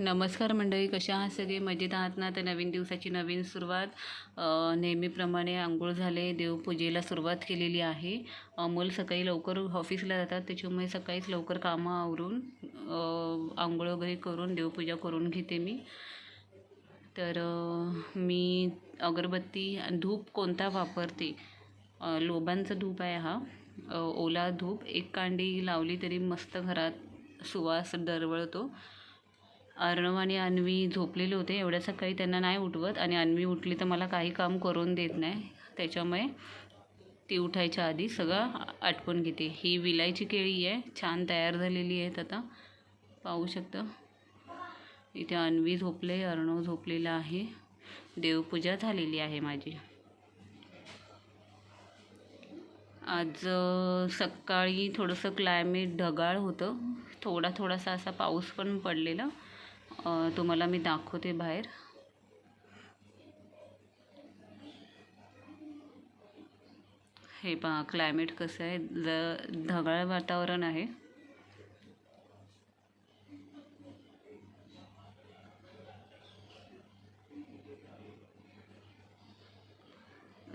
नमस्कार मंडळी कशा आहात सगळे? मजेत आहात ना? तर नवीन दिवसाची नवीन सुरुवात. नेहमीप्रमाणे आंघोळ झाले देवपूजेला सुरुवात केलेली आहे. अमोल सकाळी लवकर ऑफिसला जातात त्याच्यामुळे सकाळीच लवकर कामं आवरून आंघोळ वगैरे करून देवपूजा करून घेते मी. तर मी अगरबत्ती धूप कोणता वापरते? लोबांचा धूप आहे हा. ओला धूप. एक कांडी लावली तरी मस्त घरात सुवास दरवळतो. अर्णव आणि अन्वी झोपलेले होते. एवढ्या सकाळी त्यांना नाही उठवत आणि अन्वी उठली तर मला काही काम करून देत नाही. त्याच्यामुळे ती उठायच्या आधी सगळं आटपून घेते. ही विलायची केळी आहे. छान तयार झालेली आहेत आता. पाहू शकतं. इथे अन्वी झोपले अर्णव झोपलेला आहे. देवपूजा झालेली आहे माझी. आज सकाळी थोडंसं क्लायमेट ढगाळ होतं. थोडा थोडासा असा पाऊस पण पडलेला. तुम्हाला मी दाखवते बाहेर. हे पहा क्लायमेट कसं आहे. ज ढगाळ वातावरण आहे.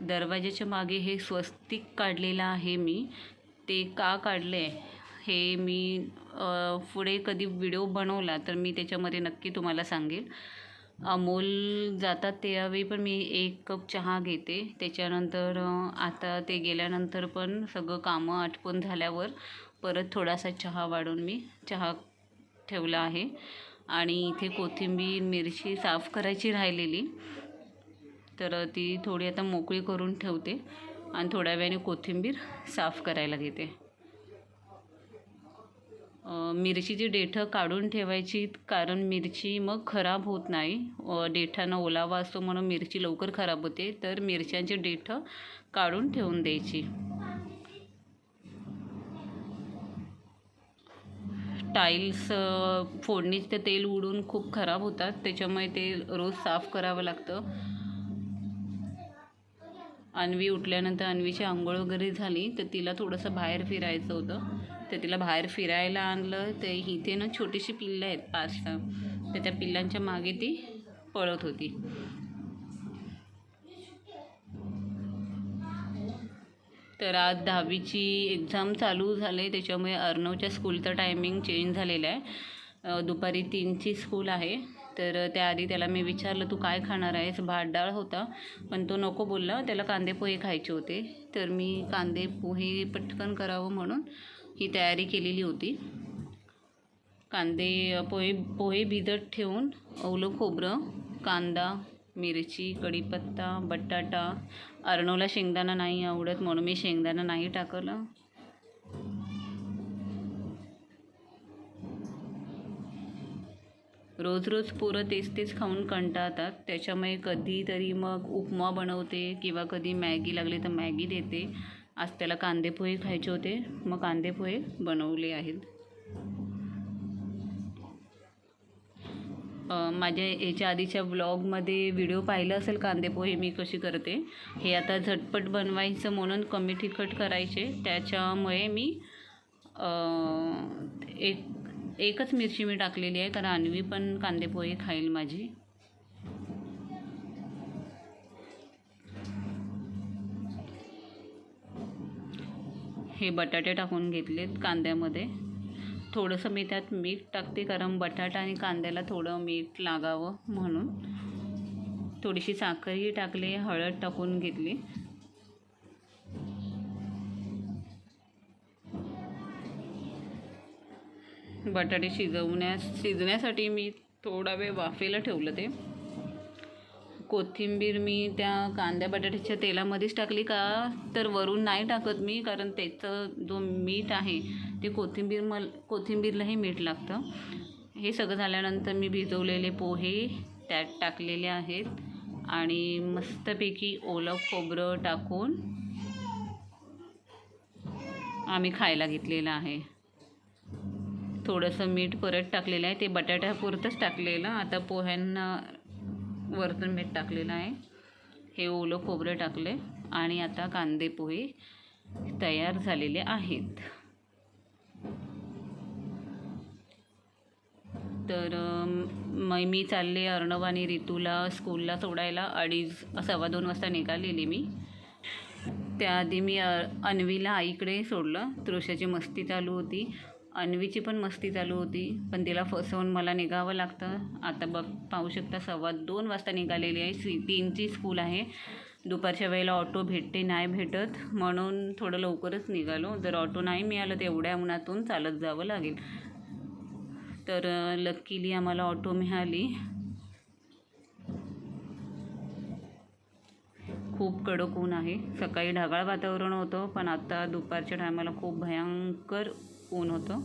दरवाजाच्या मागे हे स्वस्तिक काढलेलं आहे मी. ते का काढले हे मी पुढे कधी व्हिडिओ बनवला तर मी त्याच्यामध्ये नक्की तुम्हाला सांगेल. अमोल जातात त्यावेळी पण मी एक कप चहा घेते. त्याच्यानंतर आता ते गेल्यानंतर पण सगळं कामं आटपून झाल्यावर परत थोडासा चहा वाढून मी चहा ठेवला आहे. आणि इथे कोथिंबीर मिरची साफ करायची राहिलेली. तर ती थोडी आता मोकळी करून ठेवते. आणि थोड्या वेळाने कोथिंबीर साफ करायला घेते. मिरचीची देठं काढून ठेवायची कारण मिरची मग खराब होत नाही. देठानं ओलावा असतो म्हणून मिरची लवकर खराब होते तर मिरच्यांची देठं काढून ठेवून द्यायची. टाईल्स फोडणीचे फोडणीचं तेल उडून खूप खराब होतात त्याच्यामुळे ते रोज साफ करावं लागतं. अन्वी उठल्यानंतर अन्वीची आंघोळ वगैरे झाली तर तिला थोडंसं बाहेर फिरायचं होतं. तर तिला बाहेर फिरायला आणलं. ते इथे ना छोटीशी पिल्लं आहेत पाच सहा तर त्या पिल्लांच्या मागे ती पळत होती. तर आज दहावीची एक्झाम चालू झाले. त्याच्यामुळे अर्णवच्या स्कूलचं टायमिंग चेंज झालेलं आहे. दुपारी तीनची स्कूल आहे. तर त्याआधी त्याला मी विचारलं तू काय खाणार आहेस? भात डाळ होता. पण तो नको बोलला. त्याला कांदे पोहे खायचे होते. तर मी कांदे पोहे पटकन करावं म्हणून ही तयारी केलेली होती. कांदे पोहे पोहे भिजत ठेवून ओलं खोबरं कांदा मिरची कढीपत्ता बटाटा अर्णवला शेंगदाणा नाही आवडत म्हणून मी शेंगदाणा नाही टाकलं. रोज रोज पोरं तेच तेच खाऊन कंटाळतात. त्याच्यामुळे कधीतरी मग उपमा बनवते किंवा कधी मॅगी लागली तर मॅगी देते. आज त्याला कांदेपोहे खायचे होते. मग कांदेपोहे बनवले आहेत. माझ्या याच्या आधीच्या ब्लॉगमध्ये व्हिडिओ पाहिलं असेल कांदेपोहे मी कशी करते. हे आता झटपट बनवायचं म्हणून कमी तिखट करायचे. त्याच्यामुळे मी एक एकच मिरची मी टाकलेली आहे. कारण अन्वी पण कांदेपोहे खाईल माझी. हे बटाटे टाकून घेतलेत कांद्यामध्ये. थोडंसं मी त्यात मीठ टाकते कारण बटाटा आणि कांद्याला थोडं मीठ लागावं म्हणून. थोडीशी साखरही टाकली हळद टाकून घेतली. बटाटे शिजवण्यास शिजण्यासाठी मी थोडा वेळ वाफेला ठेवलं ते. कोथिंबीर मी त्या कांद्या बटाट्याच्या तेलामध्येच टाकली का? तर वरून नाही टाकत मी कारण त्याचं जो मीठ आहे ते कोथिंबीर मल कोथिंबीरलाही मीठ लागतं. हे सगळं झाल्यानंतर मी भिजवलेले पोहे त्यात टाकलेले आहेत आणि मस्तपैकी ओलं खोबरं टाकून आम्ही खायला घेतलेलं आहे. थोडंसं मीठ परत टाकलेलं आहे. ते बटाट्यापुरतंच टाकलेलं. आता पोह्यांना वरतून मीठ टाकलेलं आहे. हे ओलं खोबरं टाकले आणि आता कांदे पोहे तयार झालेले आहेत. तर मै मग मी चालले अर्णव आणि रितूला स्कूलला सोडायला. अडीच सव्वा दोन वाजता निघालेली मी. त्याआधी मी अन्वीला आईकडे सोडलं. तृषाची मस्ती चालू होती. अन्वीची पण मस्ती चालू होती पण तिला फसवून मला निघावं लागतं. आता बघ पाहू शकता सव्वा दोन वाजता निघालेली आहे. सी तीनची स्कूल आहे. दुपारच्या वेळेला ऑटो भेटते नाही भेटत. म्हणून थोडं लवकरच निघालो. जर ऑटो नाही मिळालं तर एवढ्या उन्हातून चालत जावं लागेल. तर लकीली आम्हाला ऑटो मिळाली. खूप कडक ऊन आहे. सकाळी ढगाळ वातावरण होतं पण आता दुपारच्या टायमाला खूप भयंकर ऊन होतं.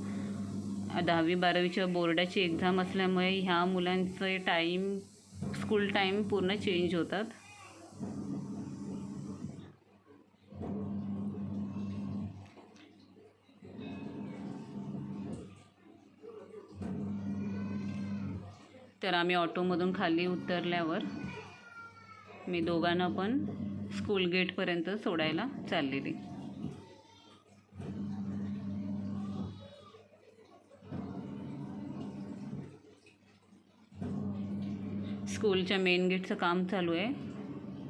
दहावी बारावीच्या बोर्डाची एक्झाम असल्यामुळे ह्या मुलांचे टाईम स्कूल टाईम पूर्ण चेंज होतात. तर आम्ही ऑटोमधून खाली उतरल्यावर मी दोघांना पण स्कूल गेटपर्यंत सोडायला चाललेली. स्कूलच्या मेन गेटचं काम चालू आहे.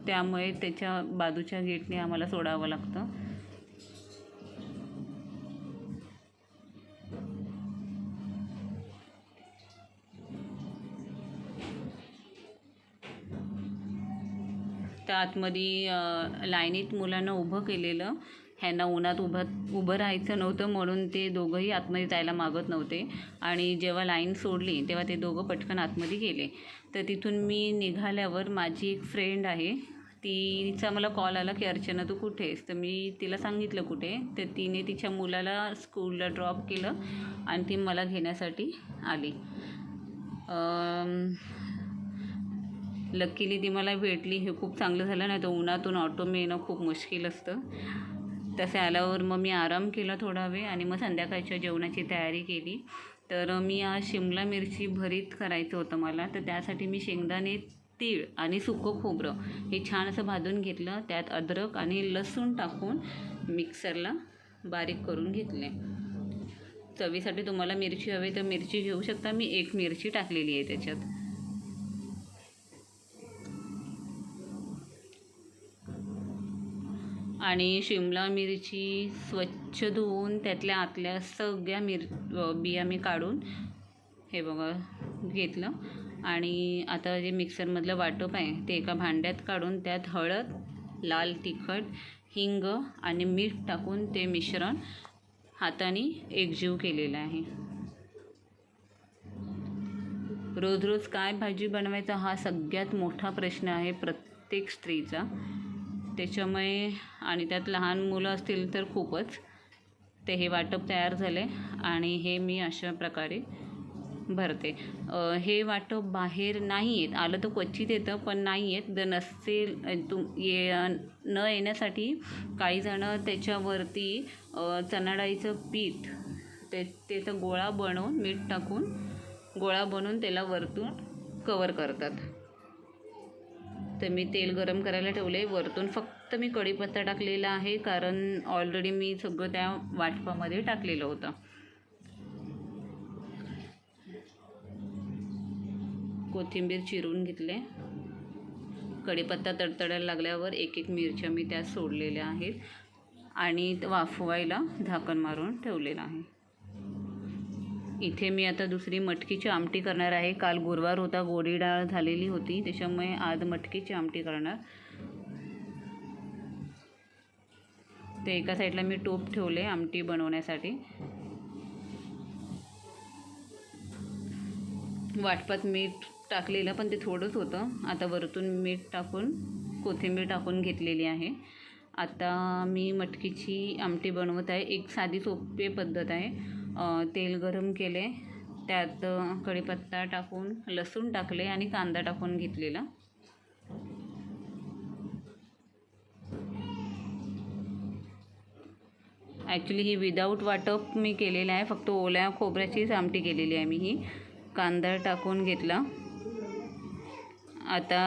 त्यामुळे त्याच्या बाजूच्या गेटने आम्हाला सोडावं लागतं. त्या आतमध्ये लाईनीत मुलांना उभं केलेलं. ह्यांना उन्हात उभं उभं राहायचं नव्हतं म्हणून ते दोघंही आतमध्ये जायला मागत नव्हते. आणि जेव्हा लाईन सोडली तेव्हा ते दोघं पटकन आतमध्ये गेले. तर तिथून मी निघाल्यावर माझी एक फ्रेंड आहे तिचा मला कॉल आला की अर्चना तू कुठे आहेस? तर मी तिला सांगितलं कुठे. तर तिने तिच्या मुलाला स्कूलला ड्रॉप केलं आणि ती मला घेण्यासाठी आली. लकीली ती मला भेटली. हे खूप चांगलं झालं नाही तर उन्हातून ऑटो मिळणं खूप मुश्किल असतं. तसे आल्यावर मग मी आराम केला थोडा वेळ आणि मग संध्याकाळच्या जेवणाची तयारी केली. तर मी आज शिमला मिरची भरीत करायचं होतं मला. तर त्यासाठी मी शेंगदाणे तीळ आणि सुकं खोबरं हे छान असं भाजून घेतलं. त्यात अद्रक आणि लसूण टाकून मिक्सरला बारीक करून घेतले. चवीसाठी तुम्हाला मिरची हवी तर मिरची घेऊ शकता. मी एक मिरची टाकलेली आहे त्याच्यात. आणि शिमला मिरची स्वच्छ धुवून त्यातल्या आतल्या सगळ्या मिर बिया मी काढून हे बघा घेतलं. आणि आता जे मिक्सरमधलं वाटप आहे ते एका भांड्यात काढून त्यात हळद लाल तिखट हिंग आणि मीठ टाकून ते मिश्रण हाताने एकजीव केलेलं आहे. रोज रोज काय भाजी बनवायचा हा सगळ्यात मोठा प्रश्न आहे प्रत्येक स्त्रीचा. त्याच्यामुळे आणि त्यात लहान मुलं असतील तर खूपच. ते हे वाटप तयार झाले आणि हे मी अशा प्रकारे भरते. हे वाटप बाहेर नाही येत. आलं तर क्वचित येतं पण नाही येत. जर नसेल तुम ये न येण्यासाठी काही जणं त्याच्यावरती चणाडाईचं पीठ ते त्याचा गोळा बनवून मीठ टाकून गोळा बनवून त्याला वरतून कवर करतात. तर मी तेल गरम करायला ठेवले वरतून फक्त मी कढीपत्ता टाकलेला आहे कारण ऑलरेडी मी सगळं त्या वाटपामध्ये टाकलेलं होतं. कोथिंबीर चिरून घेतले. कढीपत्ता तडतडायला लागल्यावर एक एक मिरच्या मी त्यात सोडलेल्या आहेत आणि वाफवायला झाकण मारून ठेवलेलं आहे. इथे मी आता दुसरी मटकीची आमटी करणार आहे. काल गुरुवार होता गोडी डाळ झालेली होती त्याच्यामुळे आज मटकीची आमटी करणार. ते एका साईडला मी टोप ठेवले आमटी बनवण्यासाठी. वाटपात मीठ टाकलेलं पण ते थोडंच होतं. आता वरतून मीठ टाकून कोथिंबीर टाकून घेतलेली आहे. आता मी मटकीची आमटी बनवत आहे. एक साधी सोपी पद्धत आहे. तेल गरम केले. त्यात कढीपत्ता टाकून लसूण टाकले आणि कांदा टाकून घेतलेला. ॲक्च्युली ही विदाऊट वाटप मी केलेलं आहे. फक्त ओल्या खोबऱ्याचीच आमटी केलेली आहे मी ही. कांदा टाकून घेतला. आता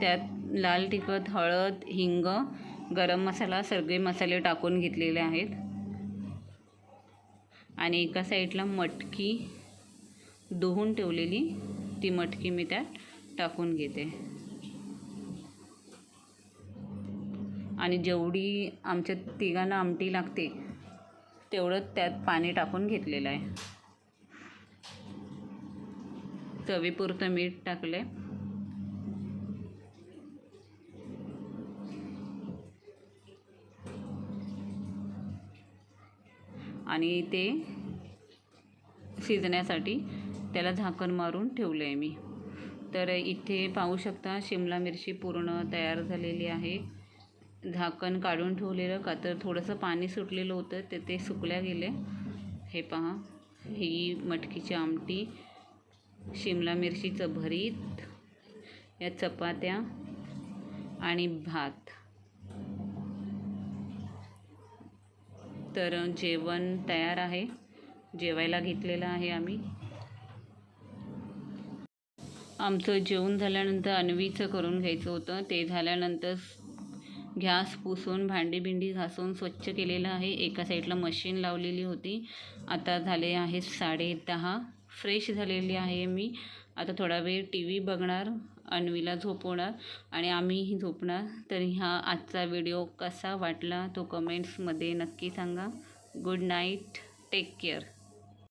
त्यात लाल तिखट हळद हिंग गरम मसाला सगळे मसाले टाकून घेतलेले आहेत. आणि एका साईडला मटकी धुवून ठेवलेली. ती मटकी मी त्यात टाकून घेते. आणि जेवढी आमच्या तिघांना आमटी लागते तेवढं त्यात पाणी टाकून घेतलेलं आहे. चवीपुरतं मीठ टाकले आणि ते शिजण्यासाठी त्याला झाकण मारून ठेवलं आहे मी. तर इथे पाहू शकता शिमला मिरची पूर्ण तयार झालेली आहे. झाकण काढून ठेवलेलं का तर थोडंसं पाणी सुटलेलं होतं ते ते सुकल्या गेले. हे पहा ही मटकीची आमटी शिमला मिरचीचं भरीत या चपात्या आणि भात. तर जेवण तयार आहे. जेवायला घेतलेलं आहे आम्ही. आमचं जेवण झाल्यानंतर अन्वीचं करून घ्यायचं होतं. ते झाल्यानंतर गॅस पुसून भांडी बिंडी घासून स्वच्छ केलेलं आहे. एका साईडला मशीन लावलेली होती. आता झाले आहे साडे दहा. फ्रेश झालेली आहे मी. आता थोडा वेळ टी व्ही बघणार. अन्वीला झोपवणार आणि आम्हीही झोपणार. तर हा आजचा व्हिडिओ कसा वाटला तो कमेंट्समध्ये नक्की सांगा. Good night take care